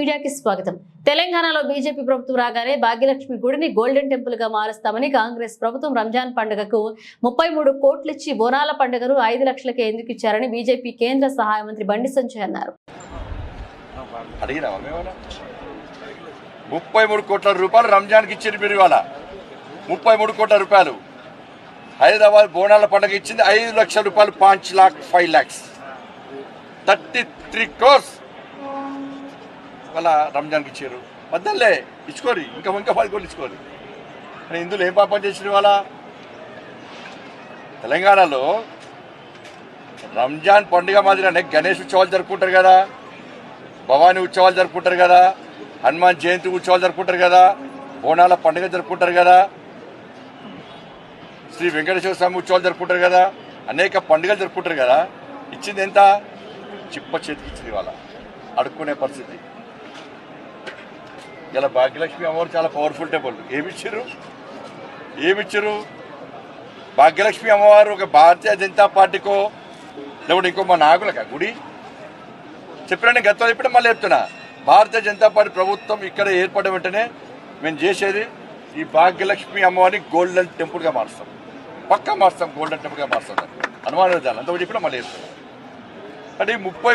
మీడియాకి స్వాగతం. తెలంగాణలో బీజేపీ ప్రభుత్వం రాగానే భాగ్యలక్ష్మి గుడిని గోల్డెన్ టెంపుల్గా మారుస్తామని కాంగ్రెస్ ప్రభుత్వం రంజాన్ పండుగకు ముప్పై మూడు కోట్లిచ్చి బోనాల పండుగను ఐదు లక్షలకే ఎందుకు ఇచ్చారని బీజేపీ కేంద్ర సహాయ మంత్రి బండి సంజయ్ అన్నారు. ముప్పై మూడు కోట్ల రూపాయలు రంజాన్కి ఇచ్చింది మీరు ఇవాళ. ముప్పై మూడు కోట్ల రూపాయలు. హైదరాబాద్ బోనాల పండుగ ఇచ్చింది ఐదు లక్షల రూపాయలు పాంచ్ lakh five lakhs thirty three crores వాళ్ళ రంజాన్కి ఇచ్చారు. వద్దలే ఇచ్చుకోరి. ఇంకా ఇంకా పది కోట్లు ఇచ్చుకోరి. కానీ ఇందులో ఏం పాపం చేసిన వాళ్ళ తెలంగాణలో రంజాన్ పండుగ మాదిరిగానే గణేష్ ఉత్సవాలు జరుపుకుంటారు కదా. భవానీ ఉత్సవాలు జరుపుకుంటారు కదా. హనుమాన్ జయంతి ఉత్సవాలు జరుపుకుంటారు కదా. బోనాల పండుగ జరుపుకుంటారు కదా. శ్రీ వెంకటేశ్వర స్వామి ఉత్సవాలు జరుపుకుంటారు కదా. అనేక పండుగలు జరుపుకుంటారు కదా. ఇచ్చింది ఎంత? చిప్ప చేతికి ఇచ్చింది వాళ్ళ అడుక్కునే పరిస్థితి. ఇలా భాగ్యలక్ష్మి అమ్మవారు చాలా పవర్ఫుల్ టెంపుల్ ఏమిచ్చారు? ఏమిచ్చారు? భాగ్యలక్ష్మి అమ్మవారు ఒక భారతీయ జనతా పార్టీకో లేకుంటే ఇంకో మా నాగులక గుడి? చెప్పినండి గతంలో ఇప్పుడు మళ్ళీ చెప్తున్నా. భారతీయ జనతా పార్టీ ప్రభుత్వం ఇక్కడ ఏర్పడిన వెంటనే మేము చేసేది ఈ భాగ్యలక్ష్మి అమ్మవారిని గోల్డెన్ టెంపుల్గా మారుస్తాం. పక్కా మారుస్తాం గోల్డెన్ టెంపుల్గా మారుస్తాం. అనుమానం అంత చెప్పినా మళ్ళీ చెప్తున్నా. అంటే ఈ ముప్పై